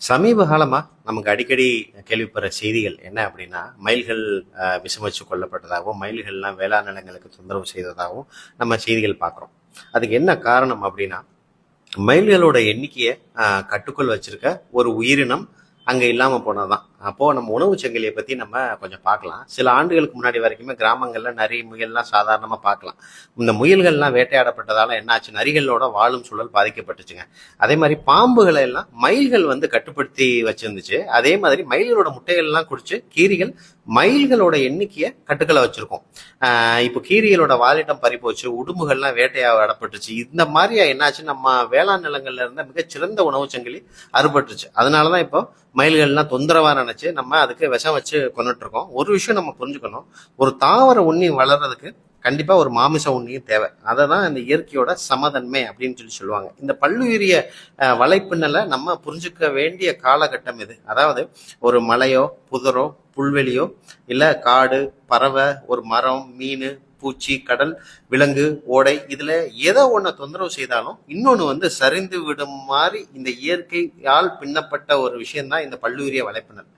சமீப காலமாக நமக்கு அடிக்கடி கேள்விப்படுற செய்திகள் என்ன அப்படின்னா மயில்கள் அஹ், கொல்லப்பட்டதாகவும் மயில்கள்லாம் வேளாண் நிலங்களுக்கு தொந்தரவு செய்ததாகவும் நம்ம செய்திகள் பார்க்குறோம். அதுக்கு என்ன காரணம் அப்படின்னா மயில்களோட எண்ணிக்கையை கட்டுக்குள் வச்சிருக்க ஒரு உயிரினம் அங்கே இல்லாமல் போனதுதான். அப்போது நம்ம உணவு சங்கிலியை பற்றி நம்ம கொஞ்சம் பார்க்கலாம். சில ஆண்டுகளுக்கு முன்னாடி வரைக்குமே கிராமங்களில் நரி முயல்லாம் சாதாரணமாக பார்க்கலாம். இந்த முயல்கள்லாம் வேட்டையாடப்பட்டதால் என்னாச்சு? நரிகளோட வாழும் சூழல் பாதிக்கப்பட்டுச்சுங்க. அதே மாதிரி பாம்புகளை எல்லாம் மயில்கள் வந்து கட்டுப்படுத்தி வச்சிருந்துச்சு. அதே மாதிரி மயில்களோட முட்டைகள்லாம் குடிச்சு கீரிகள் மயில்களோட எண்ணிக்கையை கட்டுக்களை வச்சிருக்கோம். இப்போ கீரிகளோட வாலிடம் பறிப்போச்சு உடும்புகள்லாம் வேட்டையாடப்பட்டுச்சு. இந்த மாதிரி என்னாச்சு? நம்ம வேளாண் நிலங்கள்ல இருந்த மிகச்சிறந்த உணவு சங்கிலி அறுபட்டுச்சு. அதனாலதான் இப்போ மயில்கள்லாம் தொந்தரவான நினைச்சு நம்ம அதுக்கு விஷம் வச்சு கொண்டுட்டு இருக்கோம் ஒரு விஷயம் நம்ம புரிஞ்சுக்கணும். ஒரு தாவர உண்ணி வளர்றதுக்கு கண்டிப்பா ஒரு மாமிச உண்ணியும் தேவை. அதை தான் இந்த இயற்கையோட சமதன்மை அப்படின்னு சொல்லி சொல்லுவாங்க. இந்த பல்லுயிரிய வலைப்பின்னலை நம்ம புரிஞ்சுக்க வேண்டிய காலகட்டம் இது. அதாவது ஒரு மலையோ புதரோ புல்வெளியோ இல்ல காடு பறவை ஒரு மரம் மீன் பூச்சி கடல் விலங்கு ஓடை இதுல எதை ஒண்ண தொந்தரவு செய்தாலும் இன்னொன்னு வந்து சரிந்து விடும் மாதிரி இந்த இயற்கையால் பின்னப்பட்ட ஒரு விஷயம்தான் இந்த பல்லுயிரிய வலைப்பின்னல்.